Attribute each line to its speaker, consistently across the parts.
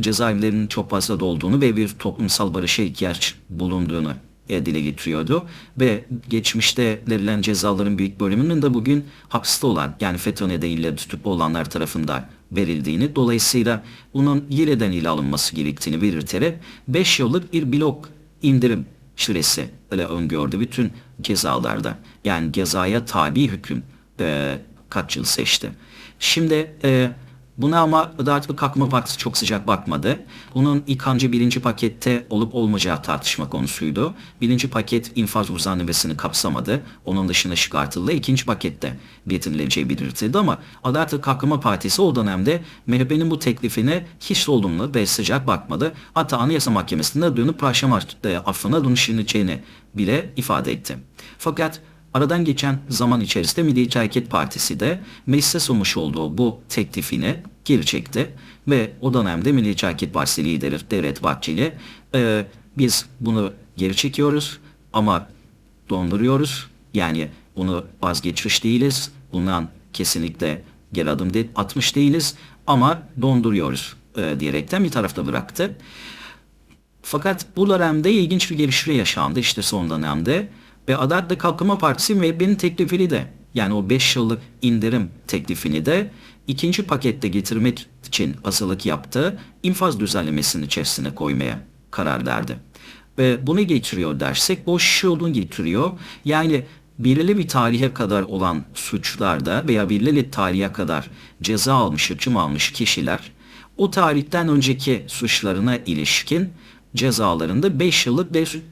Speaker 1: cezaevlerinin çok fazla dolduğunu ve bir toplumsal barışa ihtiyaç bulunduğunu e, dile getiriyordu. Ve geçmişte verilen cezaların büyük bölümünün de bugün hapiste olan yani FETÖ nedeniyle tutuklu olanlar tarafından verildiğini dolayısıyla bunun yeniden ele alınması gerektiğini belirterek 5 yıllık bir blok indirim süresi öyle öngördü bütün cezalarda. Yani cezaya tabi hüküm e, kaç yıl seçti. Şimdi e, Buna ama Adalet ve Kalkınma Partisi çok sıcak bakmadı. Bunun ilk önce birinci pakette olup olmayacağı tartışma konusuydu. Birinci paket infaz uzanımesini kapsamadı. Onun dışına çıkartıldı. İkinci pakette getirileceği belirtildi ama Adalet ve Kalkınma Partisi o dönemde MHP'nin bu teklifine hiç olumlu ve sıcak bakmadı. Hatta Anayasa Mahkemesi'nde dönüp Perşembe affına dönüşüleceğini bile ifade etti. Fakat Aradan geçen zaman içerisinde Milliyetçi Hareket Partisi de meclise sunmuş olduğu bu teklifini geri çekti. Ve o dönemde Milliyetçi Hareket Partisi lideri Devlet Bahçeli e, biz bunu geri çekiyoruz ama donduruyoruz. Yani bunu vazgeçmiş değiliz. Bundan kesinlikle geri adım de, atmış değiliz ama donduruyoruz e, diyerekten bir tarafta bıraktı. Fakat bu dönemde ilginç bir gelişme yaşandı işte son dönemde. Ve Adalet Kalkınma Partisi MHP'nin teklifini de yani o 5 yıllık indirim teklifini de ikinci pakette getirmek için hazırlık yaptı. infaz düzenlemesinin içerisine koymaya karar verdi. Ve bunu getiriyor dersek boş yolunu getiriyor. Yani belirli bir tarihe kadar olan suçlarda veya belirli tarihe kadar ceza almış, hüküm almış kişiler o tarihten önceki suçlarına ilişkin cezalarında 5 yıllık bir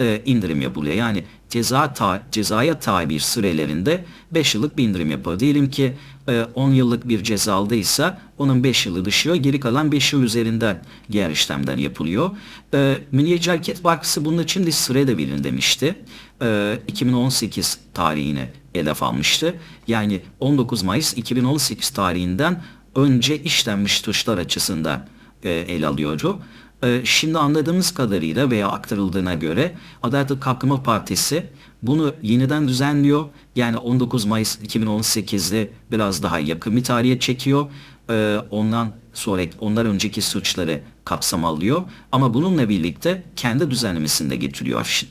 Speaker 1: e, indirim yapılıyor. Yani ceza ta, cezaya tabi sürelerinde 5 yıllık bir indirim yapıyor. Diyelim ki e, 10 yıllık bir ceza aldıysa onun 5 yılı düşüyor. Geri kalan 5 yıl üzerinden diğer işlemden yapılıyor. E, Milliyetçi Hareket Partisi bunun için de süre de verin demişti. E, 2018 tarihine hedef almıştı. Yani 19 Mayıs 2018 tarihinden önce işlenmiş suçlar açısından e, ele alıyordu. Ee, şimdi anladığımız kadarıyla veya aktarıldığına göre Adalet Kalkınma Partisi bunu yeniden düzenliyor. Yani 19 Mayıs 2018'de biraz daha yakın bir tarihe çekiyor. Ee, ondan sonra ondan önceki suçları kapsam alıyor. Ama bununla birlikte kendi düzenlemesini de getiriyor.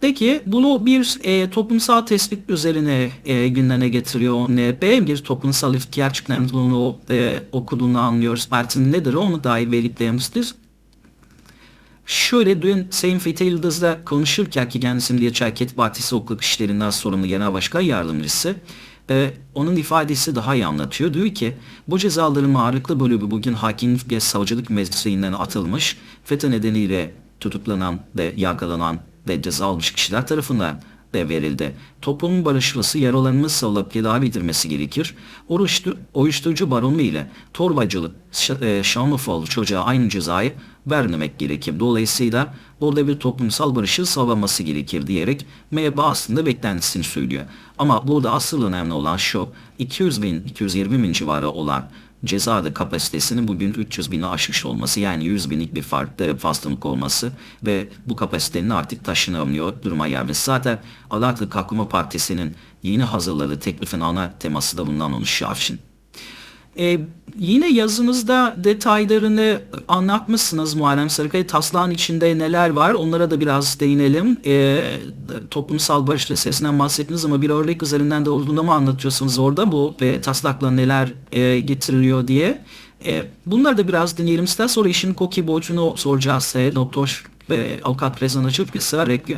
Speaker 1: Peki bunu bir e, toplumsal tespit üzerine e, gündeme getiriyor. Ne, bir toplumsal ihtiyaç bunu e, okuduğunu anlıyoruz. Partinin nedir onu dair belirtlemiştir. Şöyle dün Sayın Fethi Yıldız'la konuşurken ki kendisi Milliyetçi Hareket Partisi hukuk işlerinden sorumlu genel başkan yardımcısı e, onun ifadesi daha iyi anlatıyor. Diyor ki bu cezaların ağırlıklı bölümü bugün hakimlik ve savcılık mesleğinden atılmış FETÖ nedeniyle tutuklanan ve yargılanan ve ceza almış kişiler tarafından de verildi. Toplumun barışması, yaralarımız sağlayıp tedavi edilmesi gerekir. Oruçtu, uyuşturucu baronu ile torbacılık, e, Şanlıurfalı çocuğa aynı cezayı vermemek gerekir. Dolayısıyla burada bir toplumsal barışı sağlaması gerekir diyerek MHP aslında beklentisini söylüyor. Ama burada asıl önemli olan şu 200 bin, 220 bin civarı olan cezada kapasitesinin bugün 300 bini aşmış olması yani 100 binlik bir farklı fazlalık olması ve bu kapasitenin artık taşınamıyor duruma gelmesi. Zaten ve Kalkınma Partisi'nin yeni hazırladığı teklifin ana teması da bundan oluşuyor. Ee, yine yazınızda detaylarını anlatmışsınız Muharrem Sarıkaya. Taslağın içinde neler var onlara da biraz değinelim. Ee, toplumsal barış meselesinden bahsettiniz ama bir örnek üzerinden de olduğunu mu anlatıyorsunuz orada bu ve taslakla neler e, getiriliyor diye. E, bunları da biraz dinleyelim ister sonra işin koki borcunu soracağız. E, doktor ve avukat Prezan Açık bir.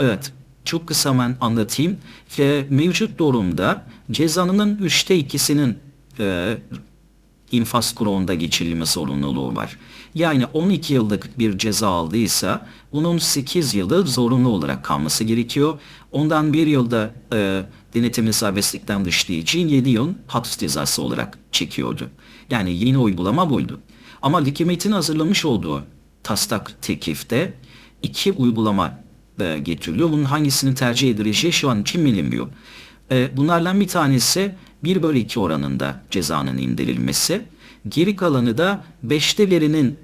Speaker 1: Evet çok kısa ben anlatayım. E, mevcut durumda cezanın üçte ikisinin e, infaz kurulunda geçirilme sorumluluğu var. Yani 12 yıllık bir ceza aldıysa bunun 8 yılı zorunlu olarak kalması gerekiyor. Ondan bir yılda e, denetimli serbestlikten düştüğü için 7 yıl hapis cezası olarak çekiyordu. Yani yeni uygulama buydu. Ama hükümetin hazırlamış olduğu taslak teklifte iki uygulama e, getiriliyor. Bunun hangisini tercih edileceği şu an için bilinmiyor. E, bunlardan bir tanesi 1 bölü 2 oranında cezanın indirilmesi. Geri kalanı da 5'te birinin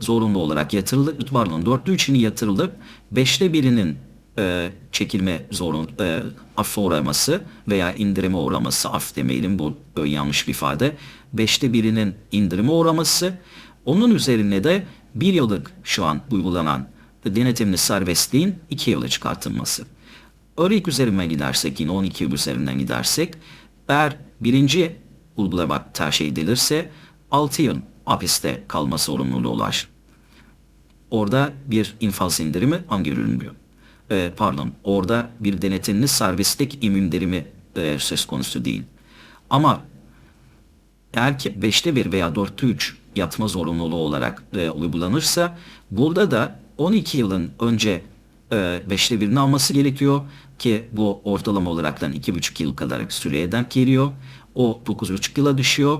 Speaker 1: zorunlu olarak yatırılıp, pardon 4'te 3'ünü yatırılıp 5'te birinin e, çekilme zorun e, affa uğraması veya indirime uğraması af demeyelim bu böyle yanlış bir ifade. beşte birinin indirime uğraması. Onun üzerine de bir yıllık şu an uygulanan denetimli serbestliğin iki yıla çıkartılması. Örnek üzerinden gidersek yine 12 yıl üzerinden gidersek eğer birinci uygulama tercih edilirse 6 yıl hapiste kalma sorumluluğu ulaşır. Orada bir infaz indirimi öngörülmüyor. Ee, pardon, orada bir denetimli serbestlik indirimi e, söz konusu değil. Ama eğer ki 5'te 1 veya 4'te 3 yatma zorunluluğu olarak e, uygulanırsa burada da 12 yılın önce e, 5'te 1'ini alması gerekiyor ki bu ortalama olaraktan 2,5 yıl kadar süreye denk geliyor. O 9,5 yıla düşüyor.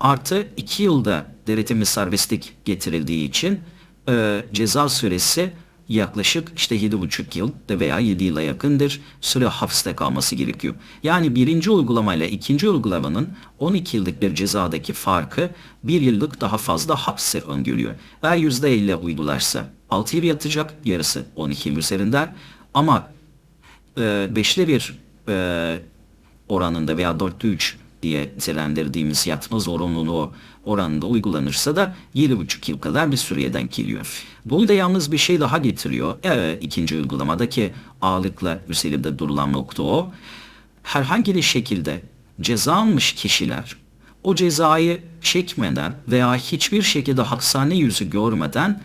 Speaker 1: Artı 2 yılda denetimli serbestlik getirildiği için e, ceza süresi yaklaşık işte 7,5 yıl veya 7 yıla yakındır süre hapiste kalması gerekiyor. Yani birinci uygulamayla ikinci uygulamanın 12 yıllık bir cezadaki farkı bir yıllık daha fazla hapse öngörüyor. Eğer %50 uygularsa 6 yıl yatacak yarısı 12 yıl üzerinden ama e, beşli bir e, oranında veya dörtte üç diye nitelendirdiğimiz yatma zorunluluğu oranında uygulanırsa da 7,5 yıl kadar bir süreye denk geliyor. Bu da yalnız bir şey daha getiriyor. E, ikinci uygulamadaki ağırlıkla üzerinde durulan nokta o. Herhangi bir şekilde ceza almış kişiler o cezayı çekmeden veya hiçbir şekilde hapishane yüzü görmeden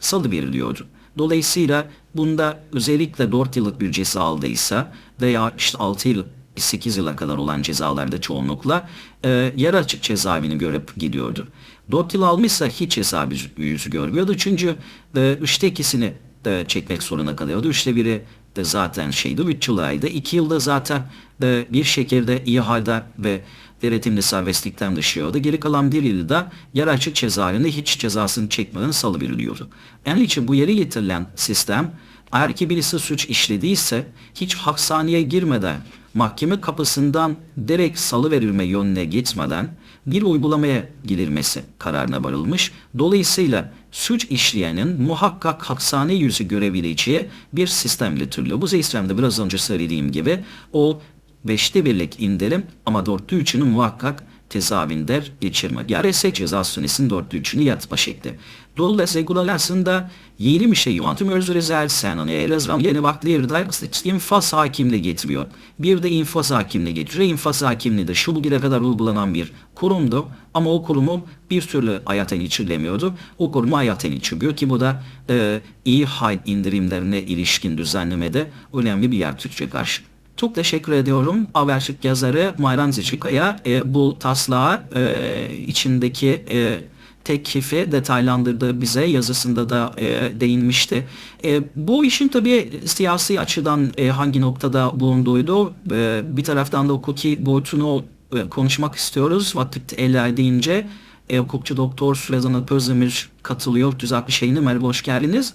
Speaker 1: salı veriliyordu. Dolayısıyla bunda özellikle 4 yıllık bir ceza aldıysa veya işte 6 yıl 8 yıla kadar olan cezalarda çoğunlukla e, yer açık cezaevini görüp gidiyordu. 4 yıl almışsa hiç cezaevi yüzü görmüyordu. Çünkü e, üçte ikisini de çekmek zorunda kalıyordu. Üçte biri de zaten şeydi 3 yılaydı. 2 yılda zaten de bir şekilde iyi halde ve denetimli serbestlikten dışıyordu. Geri kalan bir yılda yer açık cezaevinde hiç cezasını çekmeden salıveriliyordu. Yani için bu yeri getirilen sistem eğer ki birisi suç işlediyse hiç hakshaneye girmeden mahkeme kapısından direkt salı verilme yönüne gitmeden bir uygulamaya girilmesi kararına varılmış. Dolayısıyla suç işleyenin muhakkak hapishane yüzü görebileceği bir sistem getiriliyor. Bu sistemde biraz önce söylediğim gibi o beşte birlik indirim ama dörtte üçünü muhakkak tezavinde geçirme. Yarese ceza süresinin dörtte üçünü yatma şekli. Dolayısıyla regulasyonda yeni bir şey yönetim özel sen onu Elazığ yeni vaktilerinde infaz hakimliği getiriyor. Bir de infaz hakimliği getiriyor. İnfaz hakimliği de şu bugüne kadar uygulanan bir kurumdu ama o kurumu bir türlü hayata geçirilemiyordu. O kurumu hayata geçiriyor ki bu da e, iyi hal indirimlerine ilişkin düzenlemede önemli bir yer tutacak karşı. Çok teşekkür ediyorum. Habercik yazarı Mayran Zicikaya e, bu taslağı e, içindeki e, teklifi detaylandırdı bize yazısında da e, değinmişti. E, bu işin tabii siyasi açıdan e, hangi noktada bulunduğuydu. E, bir taraftan da hukuki boyutunu e, konuşmak istiyoruz. Vakit el deyince e, hukukçu doktor Süleyman Özdemir katılıyor. Bir şeyini merhaba hoş geldiniz.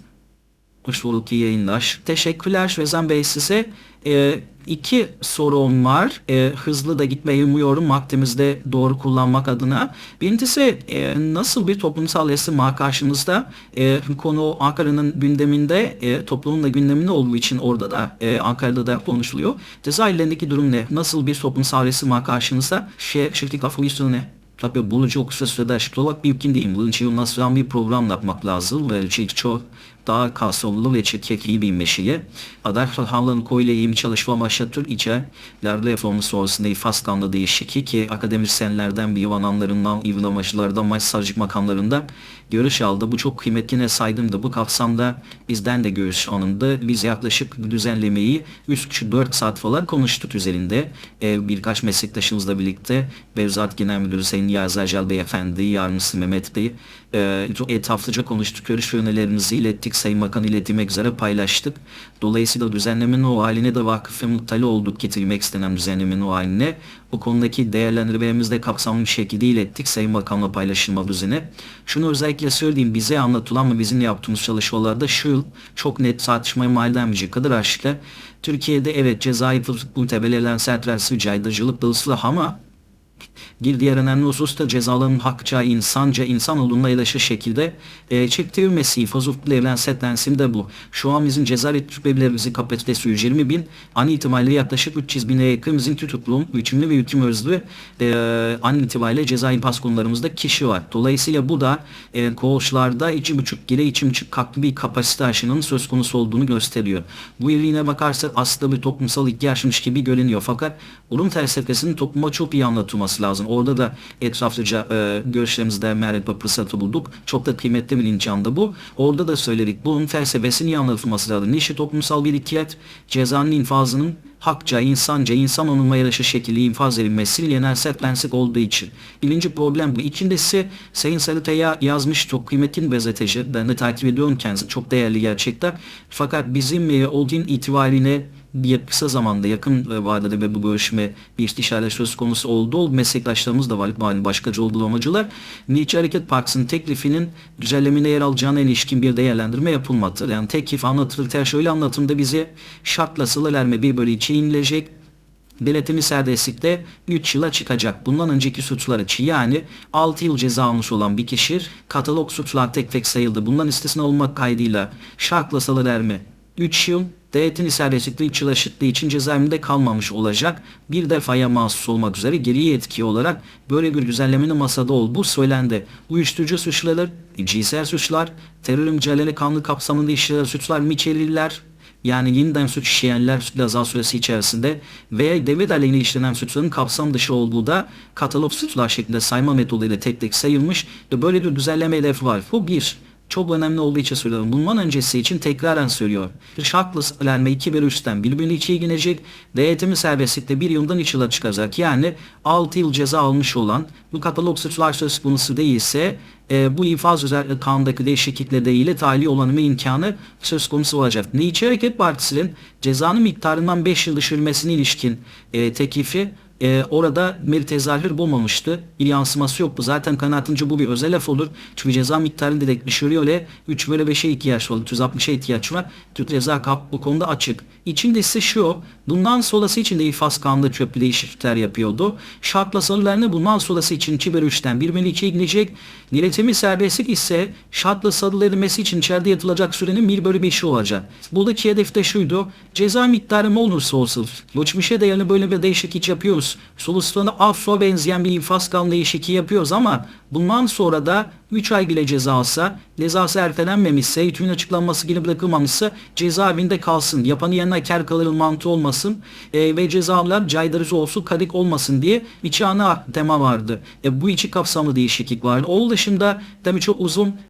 Speaker 1: Hoş bulduk yayınlar. Teşekkürler Şvezan Bey size. E, iki sorum var. E, hızlı da gitmeyi umuyorum vaktimizde doğru kullanmak adına. Birincisi e, nasıl bir toplumsal var karşımızda? E, konu Ankara'nın gündeminde, e, toplumun da gündeminde olduğu için orada da e, Ankara'da da konuşuluyor. Cezayirlerindeki durum ne? Nasıl bir toplumsal resim var karşımızda? Şey, şirketler fırlıyorsun ne? Tabii bunu çok kısa sürede açıklamak mümkün değil. Bunun için nasıl bir program yapmak lazım ve şey, çok daha kapsamlı ve meşeye. Adalet Bakanlığı'nın koyuyla ilgili çalışma başlatır ice ileride reformu sonrasında ifas kanunda değişikliği ki akademisyenlerden bir yuvananlarından, ivlamacılardan, başsavcılık makamlarından görüş aldı. Bu çok kıymetli ne saydım da bu kapsamda bizden de görüş anında biz yaklaşık düzenlemeyi 3-4 saat falan konuştuk üzerinde. Ee, birkaç meslektaşımızla birlikte Bevzat Genel Müdürü Sayın Yaz Acal Beyefendi, Yardımcısı Mehmet Bey e, etraflıca konuştuk. Görüş ve önerilerimizi ilettik. Sayın Bakan iletmek üzere paylaştık. Dolayısıyla düzenlemenin o haline de vakıf ve muhtali olduk getirmek istenen düzenlemenin o haline. Bu konudaki değerlendirmelerimizi de kapsamlı bir şekilde ilettik. Sayın Bakan'la paylaşılma düzene. Şunu özellikle söyleyeyim. Bize anlatılan ve bizim yaptığımız çalışmalarda şu çok net tartışmaya mal edemeyecek kadar aşikar. Türkiye'de evet cezai muhtebelelen sert ve caydırıcılık dolayısıyla ama Bir diğer önemli husus da cezaların hakça, insanca, insan olumlu yaraşır şekilde e, çektirilmesi. Fazuflu evlen setlensin de bu. Şu an bizim ceza rütbelerimizin kapasitesi 120 bin. An itibariyle yaklaşık 300 bine yakın bizim tutuklum, hükümlü ve hüküm özlü e, an itibariyle ceza infaz konularımızda kişi var. Dolayısıyla bu da e, koğuşlarda 2,5 ile 2,5 katlı bir kapasite aşının söz konusu olduğunu gösteriyor. Bu iliğine bakarsak aslında bir toplumsal ihtiyaçmış gibi görünüyor. Fakat Ulum felsefesinin topluma çok iyi anlatılması lazım. Orada da etraflıca e, görüşlerimizi değerlendirme etme fırsatı bulduk. Çok da kıymetli bir incamda bu. Orada da söyledik. Bunun felsefesinin iyi anlatılması lazım. Niçin toplumsal bir ihtiyaç? Cezanın infazının hakça, insanca, insan onulma yarışı şekilde infaz edilmesi genel prensip olduğu için. Birinci problem bu. İkincisi Sayın Sarıtay'a yazmış çok kıymetli bir gazeteci. Ben de takip ediyorum kendisi. Çok değerli gerçekten. Fakat bizim e, o gün itibariyle bir kısa zamanda yakın vadede ve bu görüşme bir istişare söz konusu oldu. Meslektaşlarımız da var. Yani başkacı uygulamacılar. Milliyetçi Hareket Partisi'nin teklifinin düzenlemine yer alacağına ilişkin bir değerlendirme yapılmadı. Yani teklif anlatılırken şöyle anlatımda bize şartla sıla bir bölü 2 inilecek. Denetimli serbestlikte 3 yıla çıkacak. Bundan önceki suçlar için yani 6 yıl ceza almış olan bir kişi katalog suçlar tek tek sayıldı. Bundan istisna olmak kaydıyla şartla salıverme 3 yıl 3 yıl eşitliği için cezaevinde kalmamış olacak. Bir defaya mahsus olmak üzere geriye etki olarak böyle bir düzenlemenin masada olduğu söylendi. Uyuşturucu suçları, cinsel suçlar, terör mücadele kanunu kapsamında işlenen suçlar miçeliler, yani yeniden suç işleyenler ceza süresi içerisinde veya devlet aleyhine işlenen suçların kapsam dışı olduğu da katalog suçlar şeklinde sayma metoduyla tek tek sayılmış ve böyle bir düzenleme hedefi var. Bu bir çok önemli olduğu için söylüyorum. Bundan öncesi için tekraren söylüyor. Bir şartlı ilerleme 2 bölü 3'ten 1 bölü 2'ye inecek. Denetimi serbestlikte bir yıldan 3 yıla çıkacak. Yani 6 yıl ceza almış olan bu katalog suçlar söz konusu değilse e, bu infaz üzerinde kanundaki değişiklikle değil tahliye olanımı imkanı söz konusu olacak. Milliyetçi Hareket Partisi'nin cezanın miktarından 5 yıl düşürülmesine ilişkin e, teklifi e, orada bir tezahür bulmamıştı. Bir yansıması yoktu. Zaten kanaatimce bu bir özel laf olur. Çünkü ceza miktarını direkt düşürüyor ile 3 bölü 5'e ihtiyaç var. 360'a ihtiyaç var. Türk Ceza Kanunu bu konuda açık. İçinde ise şu. Bundan sonrası için de ifaz kanunda çöplü değişiklikler yapıyordu. Şartla salılarını bundan sonrası için 2 bölü 3'ten 1 bölü 2'ye gidecek. Niletimi serbestlik ise şartla salı edilmesi için içeride yatılacak sürenin 1 bölü 5'i olacak. Buradaki hedef de şuydu. Ceza miktarı ne olursa olsun. Geçmişe dayalı böyle bir değişiklik yapıyoruz. Solustan'a afro benzeyen bir infaz kanunu değişikliği yapıyoruz ama bundan sonra da 3 ay bile ceza alsa, cezası ertelenmemişse, hükmün açıklanması gibi bırakılmamışsa cezaevinde kalsın. Yapanı yanına kar kalır mantığı olmasın e, ve cezalar caydırıcı olsun, kadik olmasın diye bir ana tema vardı. E, bu içi kapsamlı değişiklik vardı. Onun dışında tabii çok uzun